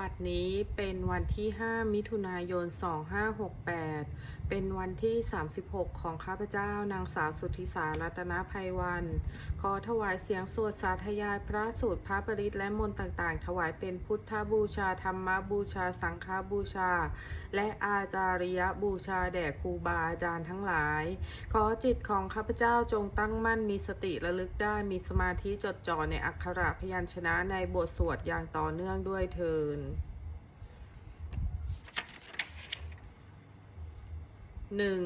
บัดนี้เป็นวันที่ 5 มิถุนายน 2568 เป็นวันที่ 36 ของข้าพเจ้านางสาวสุธิสารัตนภัยวัน ขอถวายเสียงสวดสาธยายพระสูตรพระปริตและมนต์ต่างๆ ถวายเป็นพุทธบูชาธรรมบูชา สังฆบูชา และอาจาริยบูชาแด่ครูบาอาจารย์ทั้งหลาย ขอจิตของข้าพเจ้าจงตั้งมั่นมีสติระลึกได้มีสมาธิจดจ่อในอักขระพยัญชนะในบทสวดอย่างต่อเนื่องด้วยเทิน หนึ่ง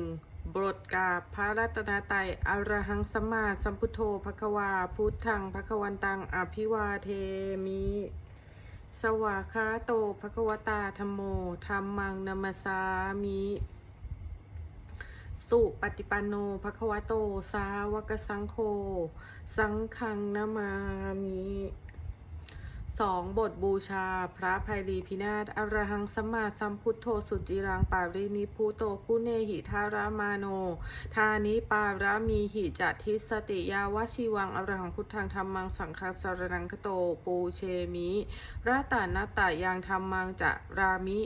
บทกาบพระรัตนตรัยอรหังสมมาสัมพุทโธภควา พุทธังภควันตัง อภิวาเทมิ สวากขาโตภควตาธรรมโมธรรมังนัมสสามิ สุปฏิปันโนภควโต สาวกสังโฆ สังฆังนามามิ สองบทบูชา พระภัยรีพินาศอรหังสัมมาสัมพุทโธสุจิรังปารินิพุโตกุเนหิทารามาโน ทานิปารามีหิจัตทิสติยาวชิวังอรหังพุทธังธรรมังสังฆสารนังคโตปูเชมิราตานาตายังธรรมังจะรามิ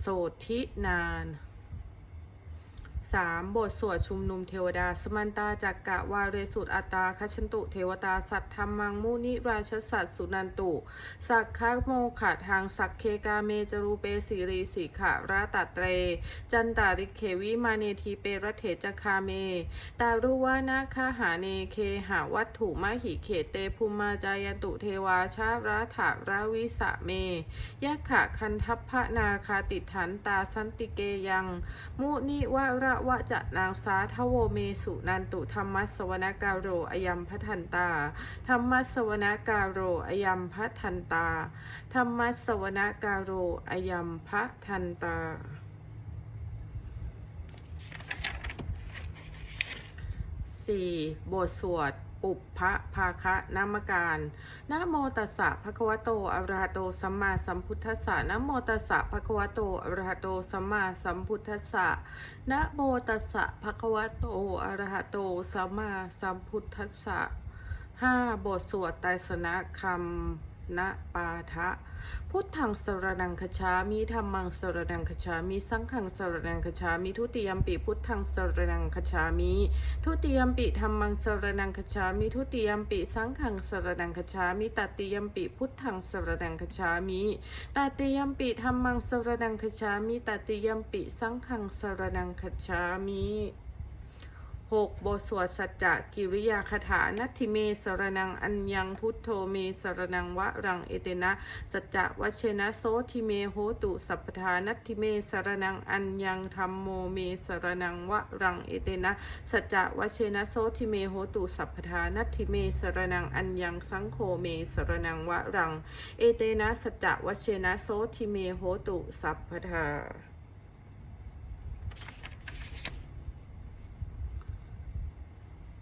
โสธินาน 3. บทสวดชุมนุมเทวดา สมันตาจักกะวาเรสุตอัตตาคัชชันตุเทวตาสัตธรรมังมุนิราชสัตสุนันตุ สักขะโมขัดทางสักเคกาเมจรูเปสิรีสิขะราตเตร จันตาริเควิมาเนทีเปรเถจคาเม ตารุวานาคาหาเนเคหาวัตถุมหิเขเตภูมาจายันตุเทวาชาราถาราวิสะเมยักขะคันทัพพะนาคาติฐันตาสันติเกยัง มุนิวะระวะจะนางสาทโวเมสุนันตุธรรมัสสวนกาโรอยัมพัทันตาธรรมัสสวนกาโรอยัมพัทันตาธรรมัสสวนกาโรอยัมพัทันตา 4. บทสวด ปุพพะภาคะนามการ นะโมตัสสะภะคะวะโตอะระหะโตสัมมาสัมพุทธัสสะนะโมตัสสะภะคะวะโตอะระหะโตสัมมาสัมพุทธัสสะนะโมตัสสะภะคะวะโตอะระหะโตสัมมาสัมพุทธัสสะห้าบทสวดไตรสนะคำนะปาทะ พุทธังสรนังคชามิธรรมังสรนังคชามิ สังฆังสรนังคชามิ ทุติยมปิพุทธังสรนังคชามิ ทุติยมปิธรรมังสรนังคชามิ ทุติยมปิสังฆังสรนังคชามิตติยมปิพุทธังสรนังคชามิตติยมปิธรรมังสรนังคชามิตติยมปิสังฆังสรนังคชามิ 6. บทสวดสัจจะกิริยาคาถานัตถิเมสรนังอัญญังพุทโธเมสรนังวะรังเอเตนะ สัจจะวเชนะโสทิเมโหตุสัพพทานัตถิเมสรนังอัญญังธรรมโมเมสรนังวะรังเอเตนะสัจจะวเชนะโสทิเมโหตุสัพพทานัตถิเมสรนังอัญญังสังโฆเมสรนังวะรัง เอเตนะสัจจะวเชนะโสทิเมโหตุสัพพทา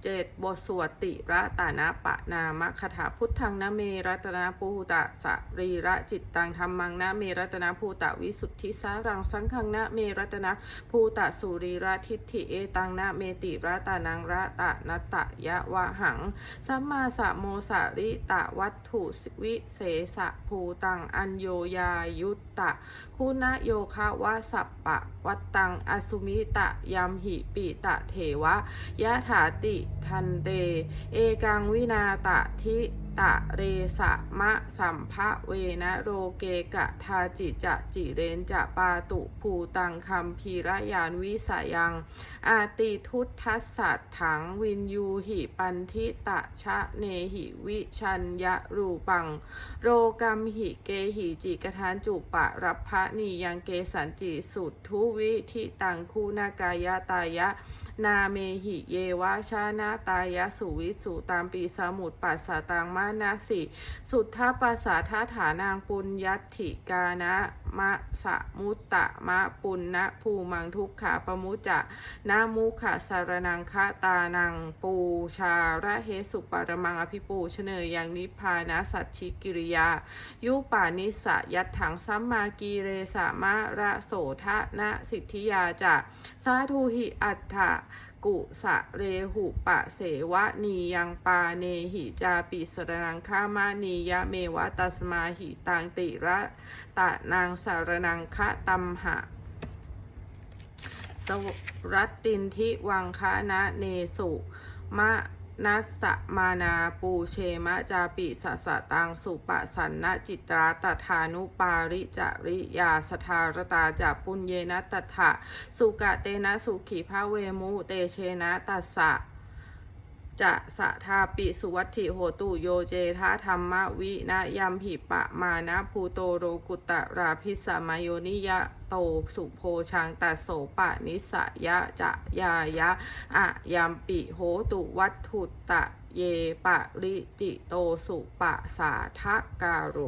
เจ็ดบทสวดติระตานะปะนามคถาพุทธังนะเมรัตนาภูตะสรีระจิตตังธรรมังนะเมรัตนาภูตะวิสุทธิสารังสังฆังนะเมรัตนาภูตะสุรีระทิฏฐิเอตังนะเมติระตานังระตะนัตตะยะวะหังสัมมาสะโมสะริตะวัตถุวิเศษะภูตังอัญโยยายุตตะคุณโยคะวะสัปปะวัตตังอสุมิตะยัมหิปิตะเถวะยะถาติทันเต เอกังวินาตะทิตะเรสะมะสัมภะเวนะโรเกกะทาจิจะจิเรนจะปาตุภูตังคัมพีระยานวิสายัง อาติทุตทัสสัตถังวินยูหิปันทิตะชะเนหิวิชัญยรูปัง โรกัมหิเกหิจิกทานจุปะรับพระนียังเกสันจิสุทุวิทิตังคูนากายะตายะ นาเมหิเยวาชานาตายะสุวิสุตามปีสมุทรปัสสตังมานาสิสุทธาปัสสะทาฐานางปุญญัติกานะมะสะมุตตะมะปุณณภูมังทุกขาปมุจจะนามุขะสารนังคะตานังปูชาระเหสุปรมังอภิปูชเนยยังนิพพานะสัจฉิกิริยา ยุปานิสะยัตถังสัมมากีเรสามาระโสทะนะสิทธิยาจะสาธุหิอัตถะ กุสะเรหุปะเสวะนียังปาเนหิจาปิสรนังฆามานียะเมวะตัสมาหิตังติระตะนางสารนังคะตัมหะสวรัตตินทิวังคะนะเนสุมะ นัสสมานาปูเชมะจาปิสสะตังสุปะสันนจิตราตถานุปาริจาริยาสทารตาจาปุญเยนะตถะสุกะเตนะสุขีภาเวมุเตเชนะตัสสะ จะสะทาปิสุวัตถิโหตุโยเจทาธรรมวินะยัมหิปะมานะภูโตโรกุตะราพิสมโยนิยะโตสุโพชังตัสโสปะนิสยะจะยายะอะยัมปิโหตุวัตถุตะเยปะริจิโตสุปะสาทะกาโร